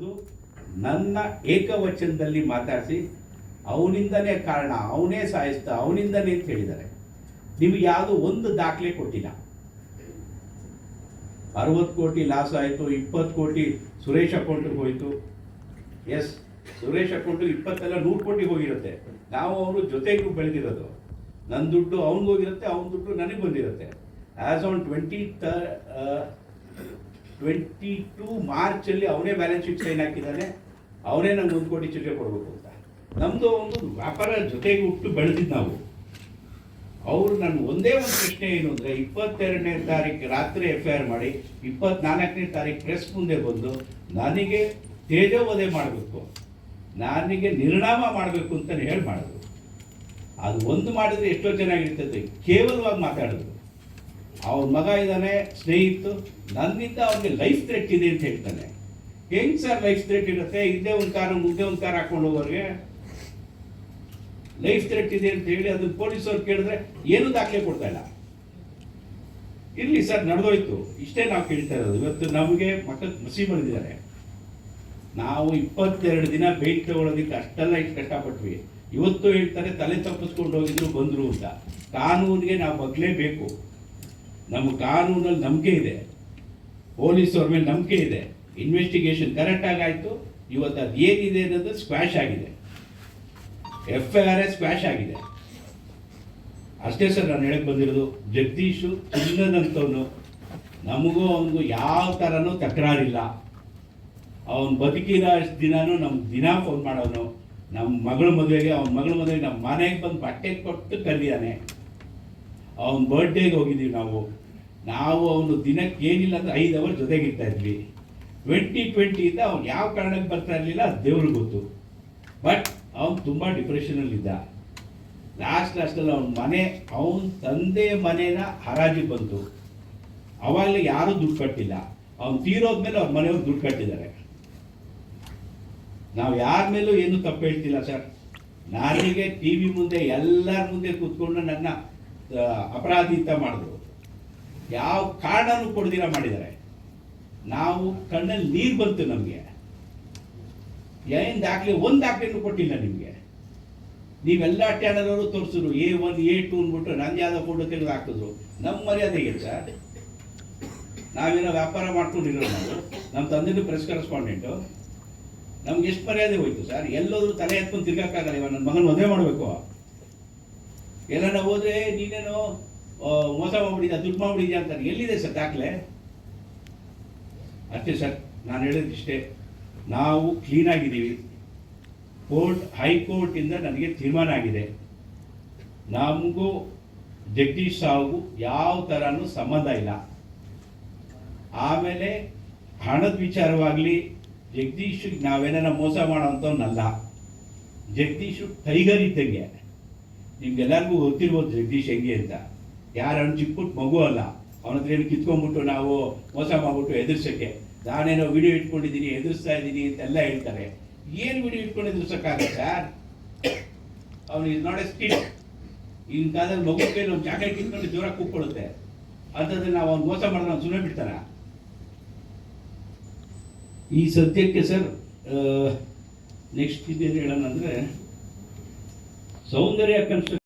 ಕರೆದು ನನ್ನ ಏಕವಚನದಲ್ಲಿ ಮಾತಾಡಿಸಿ ಅವನಿಂದನೇ ಕಾರಣ, ಅವನೇ ಸಾಯಿಸ್ತ, ಅವನಿಂದನೇ ಅಂತ ಹೇಳಿದ್ದಾರೆ. ನಿಮಗೆ ಯಾವುದು ಒಂದು ದಾಖಲೆ ಕೊಟ್ಟಿಲ್ಲ. ಅರವತ್ತು ಕೋಟಿ ಲಾಸ್ ಆಯಿತು, ಇಪ್ಪತ್ತು ಕೋಟಿ ಸುರೇಶ್ ಅಕೌಂಟಿಗೆ ಹೋಯಿತು. ಎಸ್ ಸುರೇಶ್ ಅಕೌಂಟಿಗೆ ಇಪ್ಪತ್ತೆಲ್ಲ ನೂರು ಕೋಟಿ ಹೋಗಿರುತ್ತೆ. ನಾವು ಅವರು ಜೊತೆಗೂ ಬೆಳೆದಿರೋದು. ನನ್ನ ದುಡ್ಡು ಅವ್ನಿಗೆ ಹೋಗಿರುತ್ತೆ, ಅವ್ನ ದುಡ್ಡು ನನಗೆ ಬಂದಿರುತ್ತೆ. As on twenty twenty two ಮಾರ್ಚಲ್ಲಿ ಅವನೇ ಬ್ಯಾಲೆನ್ಸ್ ಶೀಟ್ ಸೈನ್ ಹಾಕಿದ್ದಾನೆ. ಅವನೇ ನಮ್ಗೆ ಒಂದು ಕೋಟಿ ಚಿಲ್ಲರೆ ಕೊಡಬೇಕು ಅಂತ. ನಮ್ಮದು ಒಂದು ವ್ಯಾಪಾರ ಜೊತೆಗೆ ಹುಟ್ಟು ಬೆಳೆದಿದ್ದು ನಾವು. ಅವ್ರು ನನ್ನ ಒಂದೇ ಒಂದು ಪ್ರಶ್ನೆ ಏನು ಅಂದರೆ ಇಪ್ಪತ್ತೆರಡನೇ ತಾರೀಕು ರಾತ್ರಿ ಎಫ್ ಐ ಆರ್ ಮಾಡಿ, ಇಪ್ಪತ್ನಾಲ್ಕನೇ ತಾರೀಕು ಪ್ರೆಸ್ ಮುಂದೆ ಬಂದು ನನಗೆ ತೇಜೋವಧೆ ಮಾಡಬೇಕು. ನನಗೆ ನಿರ್ಣಾಮ ಮಾಡಬೇಕು ಅಂತ ಹೇಳಿ ಮಾಡಿದ್ರು. ಅದು ಒಂದು ಮಾಡಿದ್ರೆ ಎಷ್ಟೋ ಚೆನ್ನಾಗಿರ್ತದೆ. ಕೇವಲವಾಗಿ ಮಾತಾಡಿದ್ರು. ಅವನ ಮಗ ಇದ್ದಾನೆ ಸ್ನೇಹಿತು ನನ್ನಿಂದ ಅವ್ರಿಗೆ ಲೈಫ್ ಥ್ರೆಟ್ ಇದೆ ಅಂತ ಹೇಳ್ತಾನೆ. ಹೆಂಗ್ ಸರ್ ಲೈಫ್ ಥ್ರೆಟ್ ಇರುತ್ತೆ? ಇದ್ದೇ ಒಂದು ಕಾರು ಮುದ್ದೆ ಒಂದು ಕಾರ್ ಹಾಕೊಂಡು ಹೋಗೋರಿಗೆ. ಲೈಫ್ ಥ್ರೆಟ್ ಇದೆ ಅಂತ ಹೇಳಿ ಅದನ್ನ ಪೊಲೀಸವ್ರು ಕೇಳಿದ್ರೆ ಏನು ದಾಖಲೆ ಕೊಡ್ತಾ ಇಲ್ಲ. ಇರ್ಲಿ ಸರ್ ನಡೆದೋಯ್ತು. ಇಷ್ಟೇ ನಾವು ಕೇಳ್ತಾ ಇರೋದು. ಇವತ್ತು ನಮಗೆ ಮಕ್ಕಳು ಮಸಿ ಬಂದಿದ್ದಾರೆ ನಾವು ಇಪ್ಪತ್ತೆರಡು ದಿನ ಬೇಟ್ ತಗೊಳ್ಳೋದಕ್ಕೆ ಅಷ್ಟೆಲ್ಲ ಇಷ್ಟು ಕಷ್ಟಪಟ್ವಿ. ಇವತ್ತು ಹೇಳ್ತಾರೆ, ತಲೆ ತಪ್ಪಿಸ್ಕೊಂಡು ಹೋಗಿದ್ರು ಬಂದ್ರು ಅಂತ. ಕಾನೂನಿಗೆ ನಾವು ಬಗ್ಲೇಬೇಕು. ನಮ್ಮ ಕಾನೂನಲ್ಲಿ ನಂಬಿಕೆ ಇದೆ. ಪೊಲೀಸವ್ರ ಮೇಲೆ ನಂಬಿಕೆ ಇದೆ. ಇನ್ವೆಸ್ಟಿಗೇಷನ್ ಕರೆಕ್ಟಾಗಿ ಆಯಿತು. ಇವತ್ತು ಅದು ಏನಿದೆ ಅನ್ನೋದು ಸ್ಕ್ವಾಶ್ ಆಗಿದೆ. F I R S squash ಆಗಿದೆ. ಅಷ್ಟೇ ಸರ್ ನಾನು ಹೇಳಕ್ಕೆ ಬಂದಿರೋದು, ಜಗದೀಶು ಚಿನ್ನದಂತವನು ನಮಗೂ ಅವನಿಗೂ ಯಾವ ಥರನೂ ತಕರಾರಿಲ್ಲ. ಅವನು ಬದುಕಿದ ಅಷ್ಟು ದಿನಾನು ನಮ್ಮ ದಿನ ಫೋನ್ ಮಾಡೋನು. ನಮ್ಮ ಮಗಳ ಮದುವೆಗೆ, ಅವನ ಮಗಳ ಮದುವೆಗೆ ನಮ್ಮ ಮನೆಗೆ ಬಂದು ಬಟ್ಟೆ ಕೊಟ್ಟು ಕರೆದಿದ್ದಾನೆ ಅವನ ಬರ್ಡೇಗೆ ಹೋಗಿದ್ದೀವಿ ನಾವು. ನಾವು ಅವನು ದಿನಕ್ಕೆ ಏನಿಲ್ಲ ಅಂದ್ರೆ ಐದು ಅವರ್ ಜೊತೆಗಿರ್ತಾ ಇದ್ವಿ. ಟ್ವೆಂಟಿ ಟ್ವೆಂಟಿಯಿಂದ ಅವ್ನು ಯಾವ ಕಾರಣಕ್ಕೆ ಬರ್ತಾ ಇರಲಿಲ್ಲ ಅದು ದೇವ್ರಿಗೆ ಗೊತ್ತು. ಬಟ್ ಅವನು ತುಂಬ ಡಿಪ್ರೆಷನಲ್ಲಿದ್ದ ಲಾಸ್ಟ್ ಲಾಸ್ಟಲ್ಲಿ ಅವನ ಮನೆ, ಅವನ ತಂದೆ ಮನೇನ ಹರಾಜಿಗೆ ಬಂತು. ಅವಾಗಲೇ ಯಾರೂ ದುಡ್ಡು ಕಟ್ಟಿಲ್ಲ. ಅವ್ನು ತೀರೋದ್ಮೇಲೆ ಅವ್ರ ಮನೆಯವ್ರು ದುಡ್ಡು ಕಟ್ಟಿದ್ದಾರೆ. ನಾವು ಯಾರ ಮೇಲೂ ಏನು ತಪ್ಪು ಹೇಳ್ತಿಲ್ಲ ಸರ್. ನನಗೆ ಟಿ ವಿ ಮುಂದೆ ಎಲ್ಲರ ಮುಂದೆ ಕೂತ್ಕೊಂಡು ನನ್ನ ಅಪರಾಧಿತ ಮಾಡಿದ್ರು. ಯಾವ ಕಾರಣನೂ ಕೊಡ್ದಿರ ಮಾಡಿದ್ದಾರೆ ನಾವು ಕಣ್ಣಲ್ಲಿ ನೀರು ಬಂತು ನಮಗೆ. ಏನು ದಾಖಲೆ, ಒಂದು ದಾಖಲೆನೂ ಕೊಟ್ಟಿಲ್ಲ ನಿಮಗೆ. ನೀವೆಲ್ಲ ಚಾನಲ್ ಅವರು ತೋರಿಸಿದ್ರು, ಎ ಒನ್, ಎ ಟು ಅಂದ್ಬಿಟ್ಟು ನಂದೇ ಆದ ಫೋಟೋ ತೆಗೆದು ಹಾಕಿದ್ರು. ನಮ್ಮ ಮರ್ಯಾದೆ ಸರ್? ನಾವೇನೋ ವ್ಯಾಪಾರ ಮಾಡ್ಕೊಂಡಿರೋ ನಾವು. ನಮ್ಮ ತಂದೆನೂ ಪ್ರೆಸ್ ಕರೆಸ್ಪಾಂಡೆಂಟು ನಮ್ಗೆ ಎಷ್ಟು ಮರ್ಯಾದೆ ಹೋಯ್ತು ಸರ್? ಎಲ್ಲೋದ್ರು ತಲೆ ಎತ್ಕೊಂಡು ತಿರ್ಗಕ್ಕಾಗಲ್ಲ ಇವಾಗ ನನ್ನ ಮಗನ ಮದುವೆ ಮಾಡಬೇಕು. ಎಲ್ಲಾನ ಹೋದ್ರೆ ನೀನೇನೋ ಮೋಸ ಮಾಡ್ಬಿಟ್ಟಿದ್ಯಾ ದುಡ್ಡು ಮಾಡ್ಬಿಟ್ಟಿದ್ಯಾ ಅಂತಾರೆ ಎಲ್ಲಿದೆ ಸರ್ ದಾಖಲೆ? ಅಷ್ಟೇ ಸರ್, ನಾನು ಹೇಳೋದಿಷ್ಟೇ ನಾವು ಕ್ಲೀನ್ ಆಗಿದ್ದೀವಿ. ಕೋರ್ಟ್ ಹೈಕೋರ್ಟಿಂದ ನನಗೆ ತೀರ್ಮಾನ ಆಗಿದೆ. ನಮಗೂ ಜಗದೀಶ್ ಸಾವುಗೂ ಯಾವ ಥರನೂ ಸಂಬಂಧ ಇಲ್ಲ. ಆಮೇಲೆ ಹಣದ ವಿಚಾರವಾಗಲಿ ಜಗದೀಶ್ ನಾವೇನಾರ ಮೋಸ ಮಾಡೋವಂಥವನ್ನಲ್ಲ ಜಗದೀಶು ಟೈಗರ್ ಇದ್ದಂಗೆ. ನಿಮ್ಗೆಲ್ಲರಿಗೂ ಗೊತ್ತಿರ್ಬೋದು ಜಗದೀಶ್ ಹೆಂಗೆ ಅಂತ. ಯಾರು ಚಿಕ್ಕ ಪುಟ್ಟ ಮಗು ಅಲ್ಲ, ಅವನ ಹತ್ರ ಏನು ಕಿತ್ಕೊಂಡ್ಬಿಟ್ಟು ನಾವು ಮೋಸ ಮಾಡ್ಬಿಟ್ಟು ಎದುರ್ಸಕ್ಕೆ. ನಾನೇನೋ ವಿಡಿಯೋ ಇಟ್ಕೊಂಡಿದ್ದೀನಿ, ಎದುರಿಸ್ತಾ ಇದ್ದೀನಿ ಅಂತೆಲ್ಲ ಹೇಳ್ತಾರೆ. ಏನು ವಿಡಿಯೋ ಇಟ್ಕೊಂಡು ಎದುರ್ಸಕ್ಕಾಗತ್ತೆ ಸರ್? ಅವನು ಇಸ್ ನಾಟ್ ಎ ಸ್ಕಿಲ್ ಕಾಲದಲ್ಲಿ ಮಗು ಕೈಲಿ ಒಂದು ಜಾಕೆಟ್ ಕಿತ್ಕೊಂಡು ಜೋರಾಗಿ ಕೂತ್ಕೊಳ್ಳುತ್ತೆ. ಅಂಥದ್ದು ನಾವು ಅವ್ನು ಮೋಸ ಮಾಡಿದ್ರೆ ಅವ್ನು ಸುಮ್ಮನೆ ಬಿಡ್ತಾರ? ಈ ಸದ್ಯಕ್ಕೆ ಸರ್ ನೆಕ್ಸ್ಟ್ ಇದೇನು ಹೇಳೋಣ ಅಂದರೆ, ಸೌಂದರ್ಯ ಕನ್ಸ್ಟ್ರಕ್ಷನ್